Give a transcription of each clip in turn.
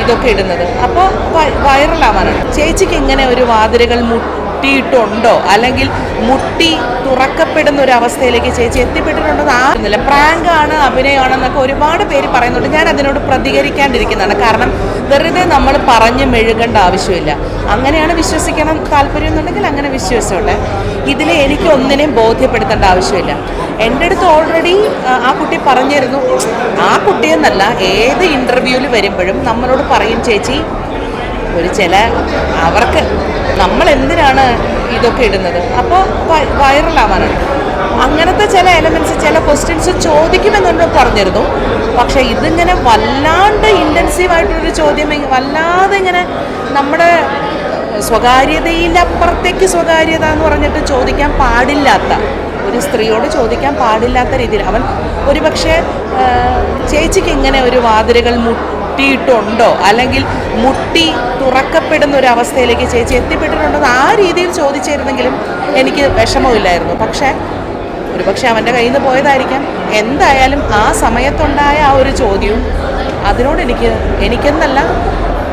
ഇതൊക്കെ ഇടുന്നത്. അപ്പോൾ വൈറലാവാനാണ്. ചേച്ചിക്ക് ഇങ്ങനെ ഒരു വാതിലുകൾ മുട്ടിയിട്ടുണ്ടോ അല്ലെങ്കിൽ മുട്ടി തുറക്കപ്പെടുന്ന ഒരു അവസ്ഥയിലേക്ക് ചേച്ചി എത്തിപ്പെട്ടിട്ടുണ്ടെന്ന് ആകുന്നില്ല പ്രാങ്കാണ് അഭിനയമാണെന്നൊക്കെ ഒരുപാട് പേര് പറയുന്നുണ്ട്. ഞാൻ അതിനോട് പ്രതികരിക്കാണ്ടിരിക്കുന്നതാണ്. കാരണം വെറുതെ നമ്മൾ പറഞ്ഞ് മെഴുകേണ്ട ആവശ്യമില്ല. അങ്ങനെയാണ് വിശ്വസിക്കണം താല്പര്യം എന്നുണ്ടെങ്കിൽ അങ്ങനെ വിശ്വസിച്ചോട്ടെ. ഇതിൽ എനിക്ക് ഒന്നിനെയും ബോധ്യപ്പെടുത്തേണ്ട ആവശ്യമില്ല. എന്റെ അടുത്ത് ഓൾറെഡി ആ കുട്ടി പറഞ്ഞിരുന്നു. ആ കുട്ടിയെന്നല്ല ഏത് ഇന്റർവ്യൂവിൽ വരുമ്പോഴും നമ്മളോട് പറയും ചേച്ചി ഒരു ചില അവർക്ക് നമ്മൾ എന്തിനാണ് ഇതൊക്കെ ഇടുന്നത്? അപ്പോൾ വൈറലാവാനാണ്. അങ്ങനത്തെ ചില എലമെന്റ്സ് ചില ക്വസ്റ്റ്യൻസ് ചോദിക്കുമെന്നുണ്ട് പറഞ്ഞിരുന്നു. പക്ഷേ ഇതിങ്ങനെ വല്ലാണ്ട് ഇന്റൻസീവായിട്ടൊരു ചോദ്യം വല്ലാതെ ഇങ്ങനെ നമ്മുടെ സ്വകാര്യതയിലപ്പുറത്തേക്ക് സ്വകാര്യത എന്ന് പറഞ്ഞിട്ട് ചോദിക്കാൻ പാടില്ലാത്ത ഒരു സ്ത്രീയോട് ചോദിക്കാൻ പാടില്ലാത്ത രീതിയിൽ അവൻ ഒരുപക്ഷെ ചേച്ചിക്ക് ഇങ്ങനെ ഒരു വാതിലുകൾ മുട്ടിയിട്ടുണ്ടോ അല്ലെങ്കിൽ മുട്ടി തുറക്കപ്പെടുന്ന ഒരു അവസ്ഥയിലേക്ക് ചേച്ചി എത്തിപ്പെട്ടിട്ടുണ്ടോ ആ രീതിയിൽ ചോദിച്ചിരുന്നെങ്കിലും എനിക്ക് വിഷമമില്ലായിരുന്നു. പക്ഷേ ഒരുപക്ഷെ അവന്റെ കയ്യിൽ നിന്ന് പോയതായിരിക്കാം. എന്തായാലും ആ സമയത്തുണ്ടായ ആ ഒരു ചോദ്യവും അതിനോട് എനിക്ക് എനിക്കെന്നല്ല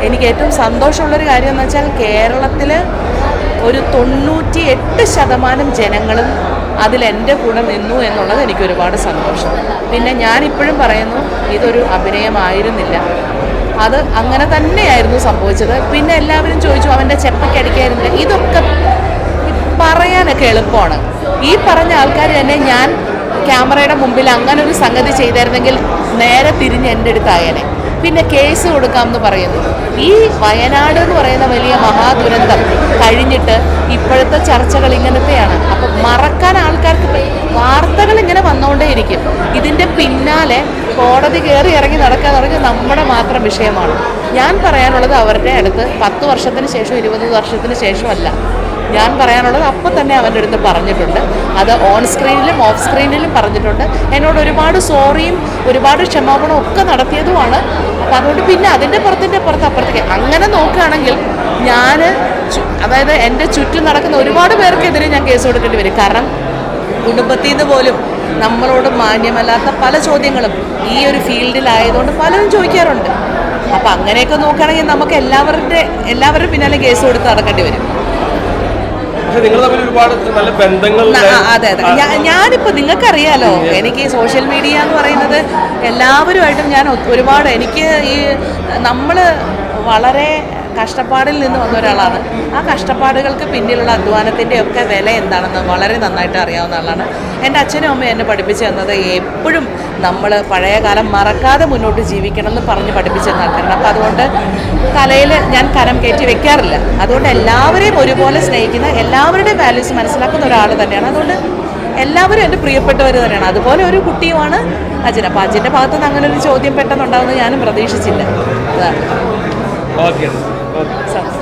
എനിക്ക് ഏറ്റവും സന്തോഷമുള്ളൊരു കാര്യം എന്ന് വെച്ചാൽ കേരളത്തിൽ ഒരു തൊണ്ണൂറ്റി എട്ട് ശതമാനം ജനങ്ങളും അതിൽ എന്റെ കൂടെ നിന്നു എന്നുള്ളത് എനിക്ക് ഒരുപാട് സന്തോഷം. പിന്നെ ഞാനിപ്പോഴും പറയുന്നു ഇതൊരു അഭിനയമായിരുന്നില്ല. അത് അങ്ങനെ തന്നെയായിരുന്നു സംഭവിച്ചത്. പിന്നെ എല്ലാവരും ചോദിച്ചു അവന്റെ ചെപ്പയ്ക്കടിക്കായിരുന്നില്ല ഇതൊക്കെ പറയാനൊക്കെ എളുപ്പമാണ്. ഈ പറഞ്ഞ ആൾക്കാർ തന്നെ ഞാൻ ക്യാമറയുടെ മുമ്പിൽ അങ്ങനെ ഒരു സംഗതി ചെയ്തായിരുന്നെങ്കിൽ നേരെ തിരിഞ്ഞ് എന്റെ അടുത്തായേനെ. പിന്നെ കേസ് കൊടുക്കാമെന്ന് പറയുന്നു. ഈ വയനാട് എന്ന് പറയുന്ന വലിയ മഹാദുരന്തം കഴിഞ്ഞിട്ട് ഇപ്പോഴത്തെ ചർച്ചകൾ ഇങ്ങനത്തെയാണ്. അപ്പം മറക്കാൻ ആൾക്കാർക്ക് വാർത്തകൾ ഇങ്ങനെ വന്നുകൊണ്ടേയിരിക്കും ഇതിന്റെ പിന്നാലെ കോടതി കയറി ഇറങ്ങി നടക്കാൻ തുടങ്ങി നമ്മുടെ മാത്രം വിഷയമാണ്. ഞാൻ പറയാനുള്ളത് അവരുടെ അടുത്ത് പത്ത് വർഷത്തിന് ശേഷം ഇരുപത് വർഷത്തിന് ശേഷമല്ല ഞാൻ പറയാനുള്ളത് അപ്പം തന്നെ അവന്റെ അടുത്ത് പറഞ്ഞിട്ടുണ്ട്. അത് ഓൺ സ്ക്രീനിലും ഓഫ് സ്ക്രീനിലും പറഞ്ഞിട്ടുണ്ട്. എന്നോട് ഒരുപാട് സോറിയും ഒരുപാട് ക്ഷമാപണവും ഒക്കെ നടത്തിയതുമാണ് അപ്പം അതുകൊണ്ട് പിന്നെ അതിന്റെ പുറത്തിന്റെ പുറത്ത് അപ്പുറത്തേക്ക്. അങ്ങനെ നോക്കുകയാണെങ്കിൽ ഞാൻ അതായത് എന്റെ ചുറ്റും നടക്കുന്ന ഒരുപാട് പേർക്കെതിരെ ഞാൻ കേസ് കൊടുക്കേണ്ടി വരും. കാരണം കുടുംബത്തിൽ നിന്ന് പോലും നമ്മളോട് മാന്യമല്ലാത്ത പല ചോദ്യങ്ങളും ഈ ഒരു ഫീൽഡിലായതുകൊണ്ട് പലരും ചോദിക്കാറുണ്ട്. അപ്പം അങ്ങനെയൊക്കെ നോക്കുകയാണെങ്കിൽ നമുക്ക് എല്ലാവരുടെ എല്ലാവരുടെ പിന്നാലെ കേസ് കൊടുത്ത് നടക്കേണ്ടി വരും. അതെ അതെ. ഞാനിപ്പോ നിങ്ങൾക്കറിയാലോ എനിക്ക് സോഷ്യൽ മീഡിയ എന്ന് പറയുന്നത് എല്ലാവരുമായിട്ടും ഞാൻ ഒരുപാട് എനിക്ക് ഈ നമ്മൾ വളരെ കഷ്ടപ്പാടിൽ നിന്ന് വന്ന ഒരാളാണ്. ആ കഷ്ടപ്പാടുകൾക്ക് പിന്നിലുള്ള അധ്വാനത്തിന്റെ ഒക്കെ വില എന്താണെന്ന് വളരെ നന്നായിട്ട് അറിയാവുന്ന ആളാണ്. എന്റെ അച്ഛനും അമ്മയും എന്നെ പഠിപ്പിച്ചു തന്നത് എപ്പോഴും നമ്മൾ പഴയ കാലം മറക്കാതെ മുന്നോട്ട് ജീവിക്കണം എന്ന് പറഞ്ഞ് പഠിപ്പിച്ചു ആൾക്കാരാണ്. അപ്പോൾ അതുകൊണ്ട് കലയിൽ ഞാൻ കരം കയറ്റി വെക്കാറില്ല. അതുകൊണ്ട് എല്ലാവരെയും ഒരുപോലെ സ്നേഹിക്കുന്ന എല്ലാവരുടെയും വാല്യൂസ് മനസ്സിലാക്കുന്ന ഒരാൾ തന്നെയാണ്. അതുകൊണ്ട് എല്ലാവരും എന്റെ പ്രിയപ്പെട്ടവർ തന്നെയാണ്. അതുപോലെ ഒരു കുട്ടിയുമാണ് അച്ഛൻ അപ്പോൾ അച്ഛന്റെ ഭാഗത്തുനിന്ന് അങ്ങനെ ഒരു ചോദ്യം പെട്ടെന്നുണ്ടാവുമെന്ന് ഞാനും പ്രതീക്ഷിച്ചില്ല. അതാണ്. बहुत गिर बहुत